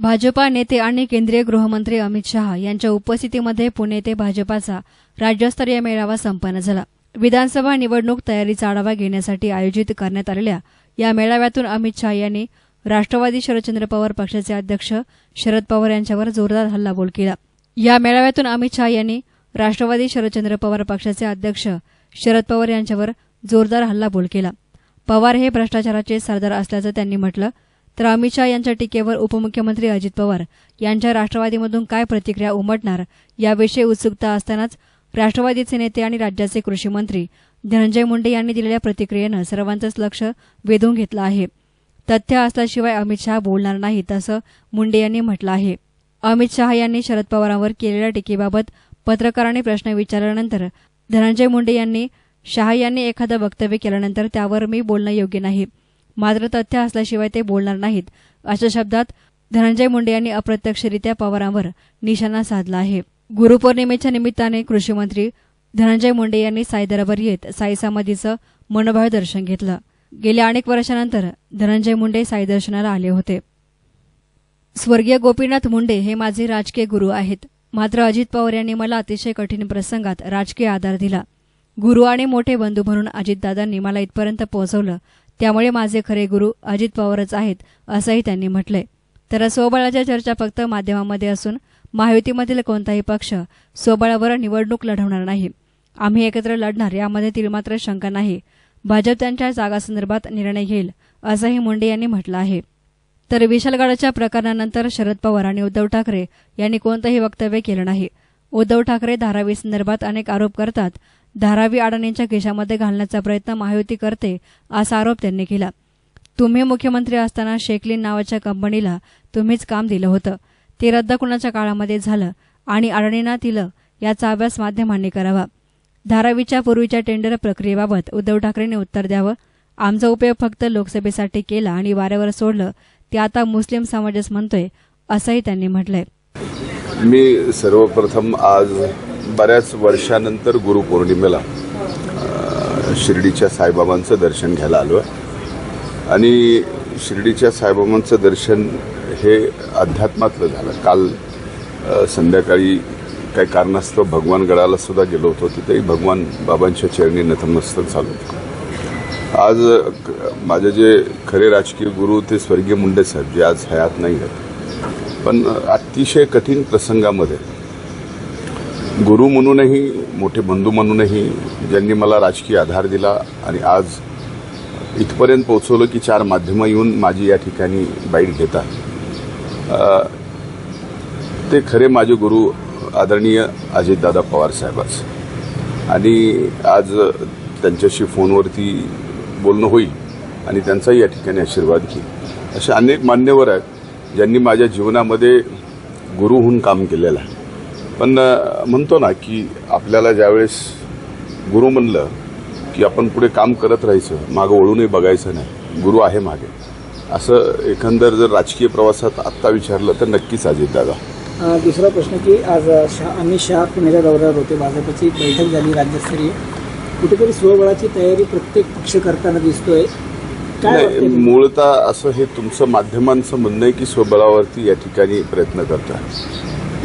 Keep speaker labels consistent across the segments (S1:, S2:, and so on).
S1: भाजपा नेते आणि केंद्रीय गृहमंत्री अमित शहा यांच्या उपस्थितीमध्ये पुणे ते भाजपाचा राज्यस्तरीय मेळावा संपन्न झाला. विधानसभा निवडणूक तयारीचा आढावा घेण्यासाठी आयोजित करण्यात आलेल्या या मेळाव्यातून अमित शहा यांनी राष्ट्रवादी शरदचंद्र पवार पक्षाचे अध्यक्ष शरद पवार यांच्यावर जोरदार हल्लाबोल केला. या मेळाव्यातून अमित शहा यांनी राष्ट्रवादी शरदचंद्र पवार पक्षाचे अध्यक्ष शरद पवार यांच्यावर जोरदार हल्लाबोल केला. पवार हे भ्रष्टाचाराचे सरदार असल्याचं त्यांनी म्हटलं तर अमित शहा यांच्या टीकेवर उपमुख्यमंत्री अजित पवार यांच्या राष्ट्रवादीमधून काय प्रतिक्रिया उमटणार याविषयी उत्सुकता असतानाच राष्ट्रवादीचे नेते आणि राज्याचे कृषी मंत्री धनंजय मुंडे यांनी दिलेल्या प्रतिक्रियेनं सर्वांचंच लक्ष वेधून घेतलं आहे. तथ्य असल्याशिवाय अमित शहा बोलणार नाहीत असं मुंडे यांनी म्हटलं आहे. अमित शहा यांनी शरद पवारांवर केलेल्या टीकेबाबत पत्रकारांनी प्रश्न विचारल्यानंतर धनंजय मुंडे यांनी शहा यांनी एखादं वक्तव्य केल्यानंतर त्यावर मी बोलणं योग्य नाही. मात्र तथ्य असल्याशिवाय ते बोलणार नाहीत. अशा शब्दात धनंजय मुंडे यांनी अप्रत्यक्षरित्या पवारांवर निशाणा साधला आहे. गुरुपौर्णिमेच्या निमित्ताने कृषी मंत्री धनंजय मुंडे यांनी साईदरावर येत साई समाधीचं मनोभाव दर्शन घेतलं. गेल्या अनेक वर्षानंतर धनंजय मुंडे साई दर्शनाला आले होते. स्वर्गीय गोपीनाथ मुंडे हे माझे राजकीय गुरु आहेत. मात्र अजित पवार यांनी मला अतिशय कठीण प्रसंगात राजकीय आधार दिला. गुरु आणि मोठे बंधू म्हणून अजितदादांनी मला इथपर्यंत पोहोचवलं. त्यामुळे माझे खरे गुरु अजित पवारच आहेत असंही त्यांनी म्हटलंय. तर स्वबळाच्या चर्चा फक्त माध्यमामध्ये असून महायुतीमधील कोणताही पक्ष स्वबळावर निवडणूक लढवणार नाही. आम्ही एकत्र लढणार यामध्ये ती मात्र शंका नाही. भाजप त्यांच्या जागासंदर्भात निर्णय घेईल असंही मुंडे यांनी म्हटलं आहे. तर विशालगडाच्या प्रकरणानंतर शरद पवार आणि उद्धव ठाकरे यांनी कोणतंही वक्तव्य केलं नाही. उद्धव ठाकरे धारावी संदर्भात अनेक आरोप करतात धारावी अडाणींच्या खिशामध्ये घालण्याचा प्रयत्न महायुती करते असा आरोप त्यांनी केला. तुम्ही मुख्यमंत्री असताना शेकलिन नावाच्या कंपनीला तुम्हीच काम दिलं होतं. ते रद्द कुणाच्या काळामध्ये झालं आणि अडाणींना दिलं याचा अभ्यास माध्यमांनी करावा. धारावीच्या पूर्वीच्या टेंडर प्रक्रियेबाबत उद्धव ठाकरेंनी उत्तर द्यावं. आमचा उपयोग फक्त लोकसभेसाठी केला आणि वाऱ्यावर सोडलं ते आता मुस्लिम समाजच म्हणतोय असंही त्यांनी म्हटलंय.
S2: मी सर्वप्रथम आज बऱ्याच वर्षानंतर गुरुपौर्णिमेला शिर्डीच्या साईबाबांचं दर्शन घ्यायला आलो आहे. आणि शिर्डीच्या साईबाबांचं दर्शन हे अध्यात्मातलं झालं. काल संध्याकाळी काही कारणास्तव भगवानगडाला सुद्धा गेलो होतो. तिथेही भगवान बाबांच्या चरणी नतमस्तक झालो होतो. आज माझे जे खरे राजकीय गुरु ते स्वर्गीय मुंडे साहेब जे आज हयात नाही आहेत. पण अतिशय कठीण प्रसंगामध्ये गुरु म्हणूनही मोठे बंधू म्हणूनही ज्यांनी मला राजकीय आधार दिला आणि आज इथपर्यंत पोहोचवलं की चार माध्यमं येऊन माझी या ठिकाणी बाईट घेतात. ते खरे माझे गुरु आदरणीय अजितदादा पवार साहेबच. आणि आज त्यांच्याशी फोनवरती बोलणं होईल आणि त्यांचाही या ठिकाणी आशीर्वाद घेईल. असे अनेक मान्यवर आहेत ज्यांनी माझ्या जीवनामध्ये गुरुहून काम केलेलं आहे. पण म्हणतो ना की आपल्याला ज्यावेळेस गुरु म्हणलं की आपण पुढे काम करत राहायचं मागं वळूनही बघायचं नाही गुरु आहे मागे. असं एकंदर जर राजकीय प्रवासात आत्ता विचारलं तर नक्कीच अजितदादा
S3: अ, दुसरा प्रश्न की आज शहा अमित शहा पुण्याच्या दौऱ्यावर होते. भाजपची बैठक झाली राज्यस्तरीय. कुठेतरी स्वबळाची तयारी प्रत्येक पक्ष करताना दिसतोय.
S2: नाही? मूळतः असं हे तुमचं माध्यमांचं म्हणणं आहे की स्वबळावरती या ठिकाणी प्रयत्न करतात.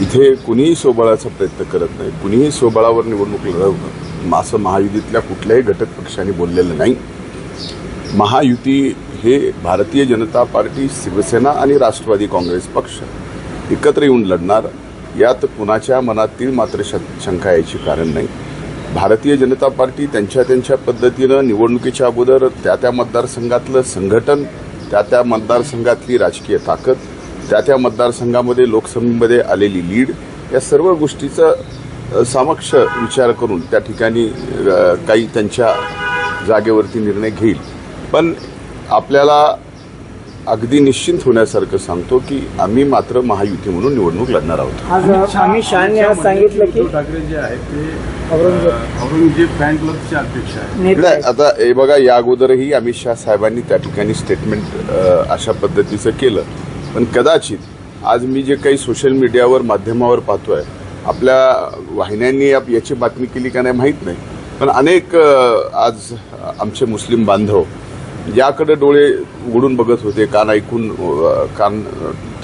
S2: इथे कुणीही स्वबळाचा प्रयत्न करत नाही. कुणीही स्वबळावर निवडणूक लढवणं असं महायुतीतल्या कुठल्याही घटक पक्षाने बोललेलं नाही. महायुती हे भारतीय जनता पार्टी शिवसेना आणि राष्ट्रवादी काँग्रेस पक्ष एकत्र येऊन लढणार यात कुणाच्या मनातील मात्र शं- शंका यायची कारण नाही. भारतीय जनता पार्टी त्यांच्या त्यांच्या पद्धतीनं निवडणुकीच्या अगोदर त्या त्या मतदारसंघातलं संघटन त्या त्या मतदारसंघातली राजकीय ताकद त्या त्या मतदारसंघामध्ये लोकसभेमध्ये आलेली लीड या सर्व गोष्टीचं समक्ष विचार करून त्या ठिकाणी काही त्यांच्या जागेवरती निर्णय घेईल. पण आपल्याला अगदी निश्चिंत होण्यासारखं सांगतो की आम्ही मात्र महायुती म्हणून निवडणूक लढणार आहोत.
S3: अमित शहानी आज सांगितलं की
S4: ठाकरे जे आहेत ते
S3: औरंगजेब
S4: फॅन क्लबचे अध्यक्ष आहेत.
S2: आता हे बघा या अगोदरही अमित शहा साहेबांनी त्या ठिकाणी स्टेटमेंट अशा पद्धतीचं केलं. पण कदाचित आज मी जे काही सोशल मीडियावर माध्यमावर पाहतोय आपल्या वाहिन्यांनी आप- याची बातमी केली का नाही माहीत नाही. पण अनेक आज आमचे मुस्लिम बांधव याकडे डोळे उघडून बघत होते कान ऐकून कान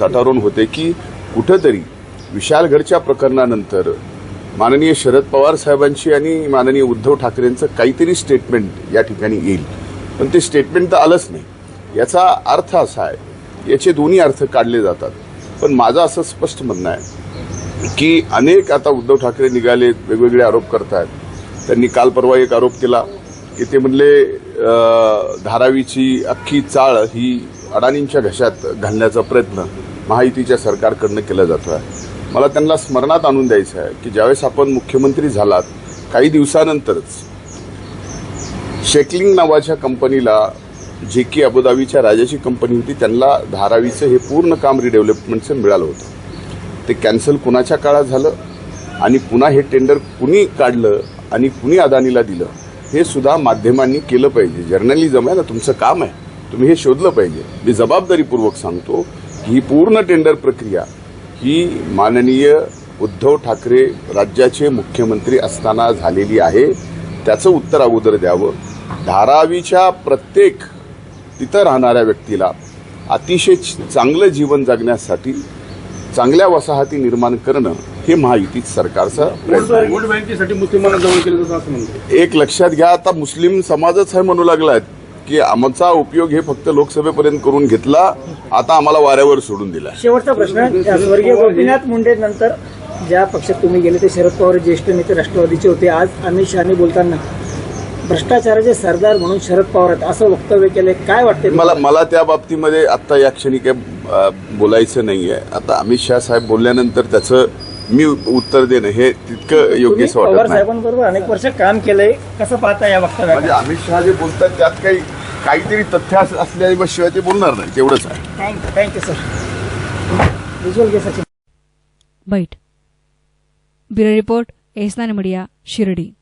S2: तटारून होते की कुठंतरी विशालगडच्या प्रकरणानंतर माननीय शरद पवार साहेबांची आणि माननीय उद्धव ठाकरेंचं काहीतरी स्टेटमेंट या ठिकाणी येईल. पण ते स्टेटमेंट तर आलंच नाही. याचा अर्थ असा आहे याचे दोन्ही अर्थ काढले जातात. पण माझं असं स्पष्ट म्हणणं आहे की अनेक आता उद्धव ठाकरे निघाले वेगवेगळे आरोप करतायत. त्यांनी काल परवा एक आरोप केला की ते म्हणले धारावीची अख्खी चाळ ही अडाणींच्या घशात घालण्याचा प्रयत्न महायुतीच्या सरकारकडनं केला जातो आहे. मला त्यांना स्मरणात आणून द्यायचं आहे की ज्यावेळेस आपण मुख्यमंत्री झालात काही दिवसानंतरच शेकलिंग नावाच्या कंपनीला जे की अबुधाबीच्या राजाची कंपनी होती त्यांना धारावीचं हे पूर्ण काम रिडेव्हलपमेंटचं मिळालं होतं. ते कॅन्सल कुणाच्या काळात झालं आणि पुन्हा हे टेंडर कुणी काढलं आणि कुणी अदानीला दिलं हे सुद्धा माध्यमांनी केलं पाहिजे. जर्नलिझम आहे ना तुमचं काम आहे. तुम्ही हे शोधलं पाहिजे. मी जबाबदारीपूर्वक सांगतो की ही पूर्ण टेंडर प्रक्रिया ही माननीय उद्धव ठाकरे राज्याचे मुख्यमंत्री असताना झालेली आहे. त्याचं उत्तर अगोदर द्यावं. धारावीच्या प्रत्येक तिथं राहणाऱ्या व्यक्तीला अतिशय चांगलं जीवन जगण्यासाठी चांगल्या वसाहती निर्माण करणं हे महायुतीत सरकारचा प्रयत्न एक लक्षात घ्या आता मुस्लिम समाजच आहे म्हणू लागलाय की आमचा उपयोग हे फक्त लोकसभेपर्यंत करून घेतला आता आम्हाला वाऱ्यावर सोडून दिला.
S3: शेवटचा प्रश्न स्वर्गीय गोपीनाथ मुंडे नंतर ज्या पक्षात तुम्ही गेले ते शरद पवार ज्येष्ठ नेते राष्ट्रवादीचे होते. आज अमित शहानी बोलताना भ्रष्टाचाराचे सरदार म्हणून शरद पवार आहेत. असं वक्तव्य केलंय. काय वाटतंय
S2: मला मला त्या बाबतीमध्ये आता या क्षणी काही अ, बोलायचं नाहीये. आता अमित शहा साहेब बोलल्यानंतर त्याचं मी उत्तर देणं हे तितकं
S3: पवार
S2: वाटत नाही.
S3: साहेबांबरोबर अनेक वर्ष काम केलंय. कसं पाहता या वक्तव्यात
S2: म्हणजे अमित शहा जे बोलतात त्यात काही काहीतरी तथ्य अस- असल्याशिवाय ते बोलणार नाही. तेवढंच आहे.
S3: Thank you thank you sir
S1: बैठ. ब्युरो रिपोर्ट एसनान मीडिया शिर्डी.